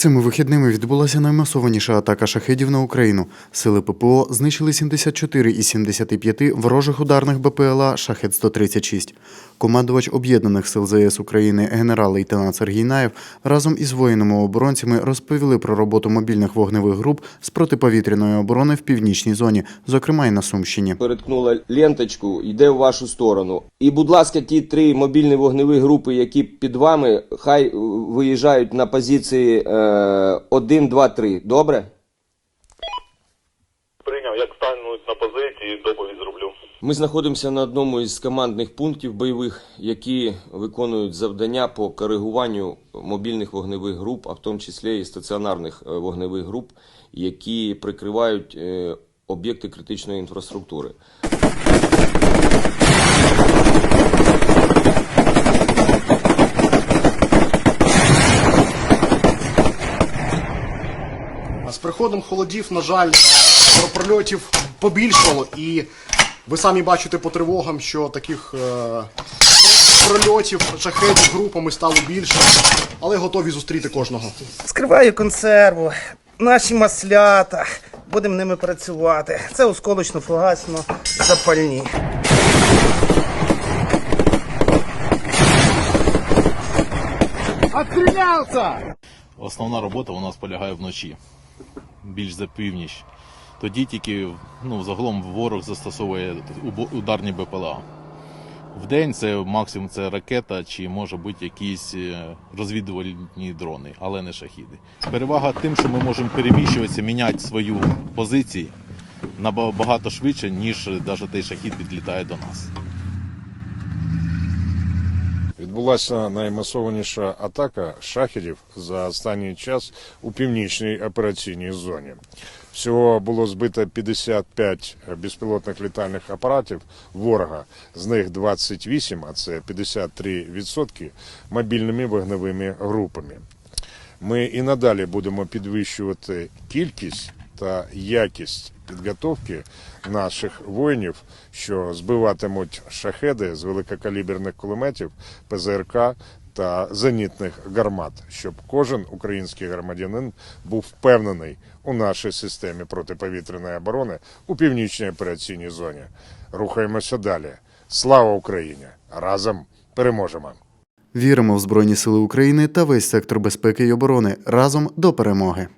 Цими вихідними відбулася наймасованіша атака шахедів на Україну. Сили ППО знищили 74 із 75 ворожих ударних БПЛА «Шахед-136». Командувач Об'єднаних сил ЗС України генерал-лейтенант Сергій Наєв разом із воїнами-оборонцями розповіли про роботу мобільних вогневих груп з протиповітряної оборони в північній зоні, зокрема й на Сумщині. переткнула ленточку, йде в вашу сторону. І, будь ласка, ті три мобільні вогневі групи, які під вами, хай е, виїжджають на позиції е, 1, 2, 3. Добре? Прийняв, як стануть на позиції, доповідь зроблю. Ми знаходимося на одному із командних пунктів бойових, які виконують завдання по коригуванню мобільних вогневих груп, а в тому числі і стаціонарних е, вогневих груп, які прикривають е, об'єкти критичної інфраструктури. А приходом холодів, на жаль, е, прольотів побільшало, і ви самі бачите по тривогам, що таких е, прольотів, шахетів групами стало більше, але готові зустріти кожного. Скриваю консерву, наші маслята. Будемо ними працювати. Це осколочно-фугасно запальні. Основна робота у нас полягає вночі, більш за північ. Тоді тільки ну, загалом ворог застосовує ударні БПЛА. Вдень це максимум це ракета чи може бути якісь е, розвідувальні дрони, але не шахіди. Перевага тим, що ми можемо переміщуватися, міняти свою позицію набагато швидше, ніж навіть той шахід підлітає до нас. Відбулася наймасованіша атака шахедів за останній час у північній операційній зоні. Всього було збито 55 безпілотних літальних апаратів ворога, з них 28, а це 53% мобільними вогневими групами. Ми і надалі будемо підвищувати кількість та якість підготовки наших воїнів, що збиватимуть шахеди з великокаліберних кулеметів, ПЗРК та зенітних гармат, щоб кожен український громадянин був впевнений у нашій системі протиповітряної оборони у північній операційній зоні. Рухаємося далі. Слава Україні! Разом переможемо! Віримо в Збройні Сили України та весь сектор безпеки й оборони разом до перемоги.